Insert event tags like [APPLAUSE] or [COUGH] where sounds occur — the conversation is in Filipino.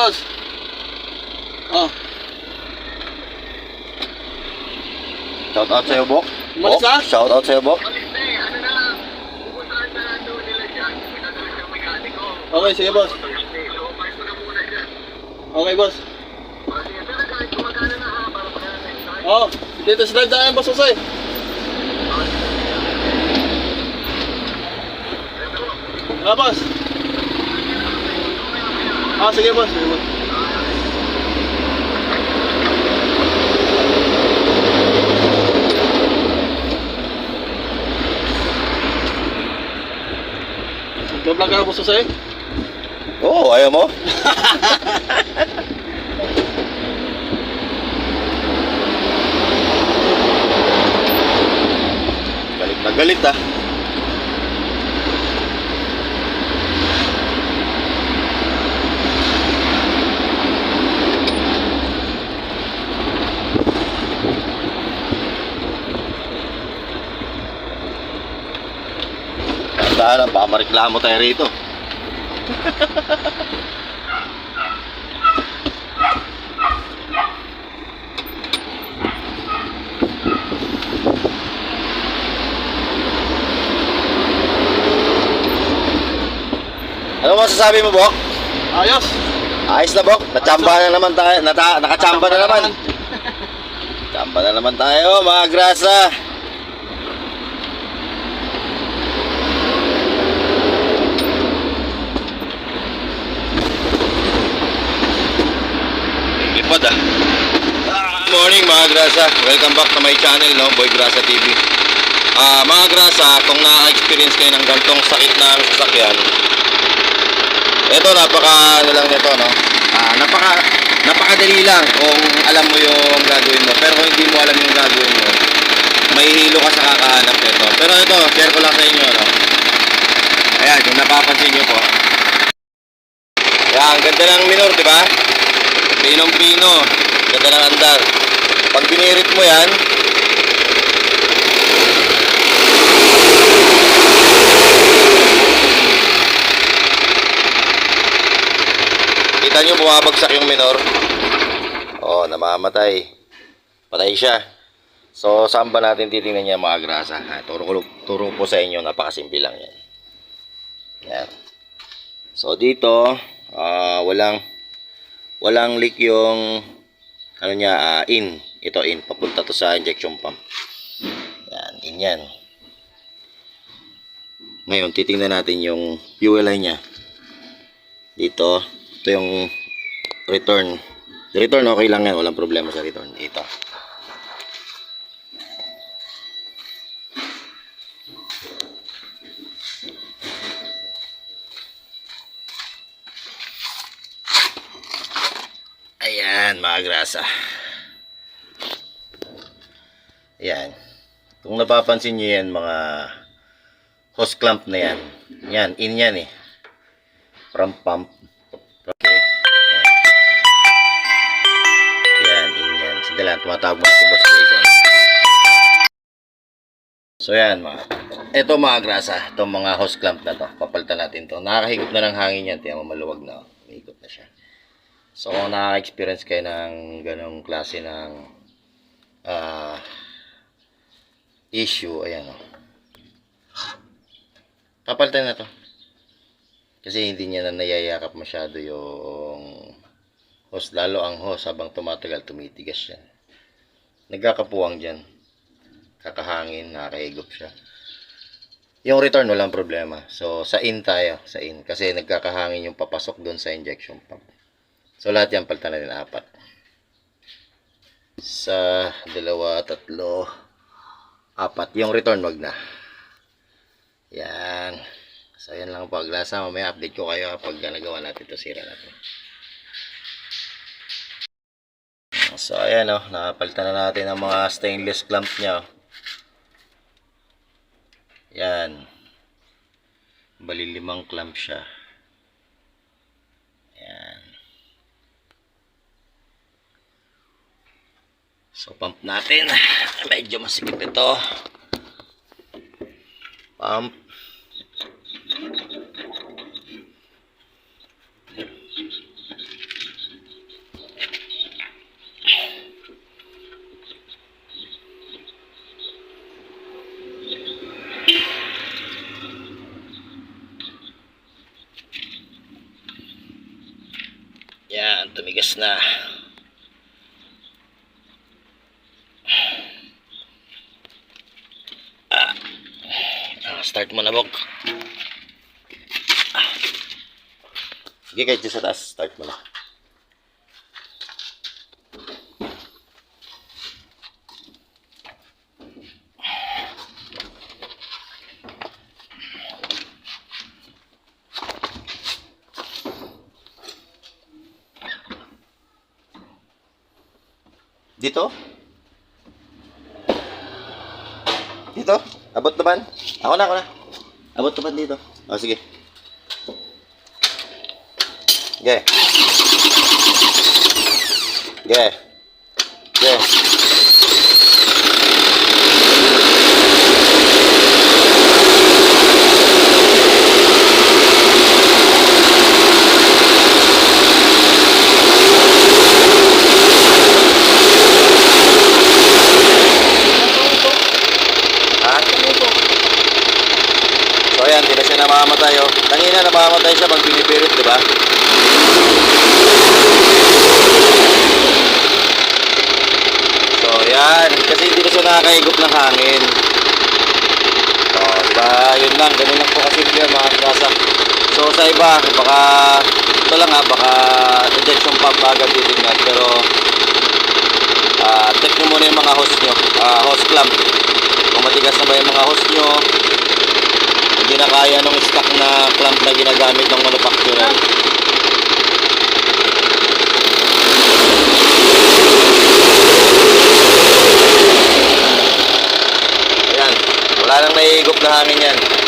boss. Oh, Shout out sa'yo, Bok. Umalis Bok, ka? shout out sa'yo, Bok. okay, sige boss. Okay, boss. Oh, dito sa daan, boss Jose. Ah, boss. Ah, sige boss. Sige, boss. Vlog ka na boss Jose? Oo, oh, ayaw mo? [LAUGHS] galit na galit ah. Tandaan, baka mareklamo tayo rito. Ano masasabi mo, Bok? Ayos. Ayos na, Bok. Nachamba na naman tayo. Nata nakachamba na naman. Chamba na naman tayo, mga grasa. Morning mga grasa. Welcome back to my channel, no? Boy Grasa TV. Ah, mga grasa, kung na-experience kayo ng gantong sakit na sasakyan, ito napaka ano lang nito no. Ah, napaka napakadali lang kung alam mo yung gagawin mo. Pero kung hindi mo alam yung gagawin mo, mahihilo ka sa kakahanap nito. Pero ito, share ko lang sa inyo no. Ayan, kung napapansin niyo po. Yan, ganda ng minor, di ba? Pinong pino, ganda ng andar. Pag binirit mo yan, Kita nyo bumabagsak yung minor. Oh, namamatay. Patay siya. So, saan ba natin titingnan niya mga grasa? Ha, turo, turo po sa inyo, napakasimple lang yan. Yan. So, dito, ah, walang, walang leak yung, ano niya, ah, in. Ito, in. Papunta to sa injection pump. Yan, in yan. Ngayon, titingnan natin yung fuel line niya. Dito, ito yung return. Return okay lang yan, walang problema sa return. Ito. Ayan, mga grasa. Ayan. Kung napapansin nyo yan, mga hose clamp na yan. Yan, in yan eh. From pump. Okay. Yan, in yan. Sige lang, tumatawag mo si Boss. So yan, mga. Ito mga grasa, itong mga hose clamp na to. Papalitan natin to. Nakakahigop na ng hangin yan. Tiyan mo, maluwag na. oh. Mahigop na siya. So kung nakaka-experience kayo ng ganong klase ng ah issue, ayan o. Papalitan na to. Kasi hindi niya na nayayakap masyado yung hose. Lalo ang hose habang tumatagal, tumitigas siya. Nagkakapuwang dyan. Kakahangin, nakakahigop siya. Yung return, walang problema. So, sa in tayo. Sa in. Kasi nagkakahangin yung papasok doon sa injection pump. So, lahat yan palitan natin apat. Sa dalawa, tatlo, apat. Yung return, wag na. Yan. So, yan lang po. Glasa, mamaya update ko kayo pag nagawa natin ito. Sira natin. So, ayan o. Oh, napalitan na natin ang mga stainless clamp niya. oh. Yan. Bali limang clamp siya. So, pump natin. [SIGHS] Medyo masikip ito. Pump. Yan, tumigas na. Start mo. Sige, kahit sa taas, start mo na. Dito? Dito? Abot naman? Ako na, ako na. Abot naman dito. O, sige. Ge. Ge. Ge. Ha? So ayan, di na siya namamatay oh. Kanina namamatay siya pag pinipirit, di ba? So ayan, kasi hindi na siya nakakaigop ng hangin. So, di ba? Yun lang, ganun lang po kasi yun mga kasa. So sa iba, baka, ito lang ha, baka injection pump agad titignan. Pero, ah check nyo muna yung mga hose nyo, ah hose clamp. Kung matigas na ba yung mga hose nyo, hindi na kaya nung stock na clamp na ginagamit ng manufacturer. Ayan, wala nang naiigop na hangin yan.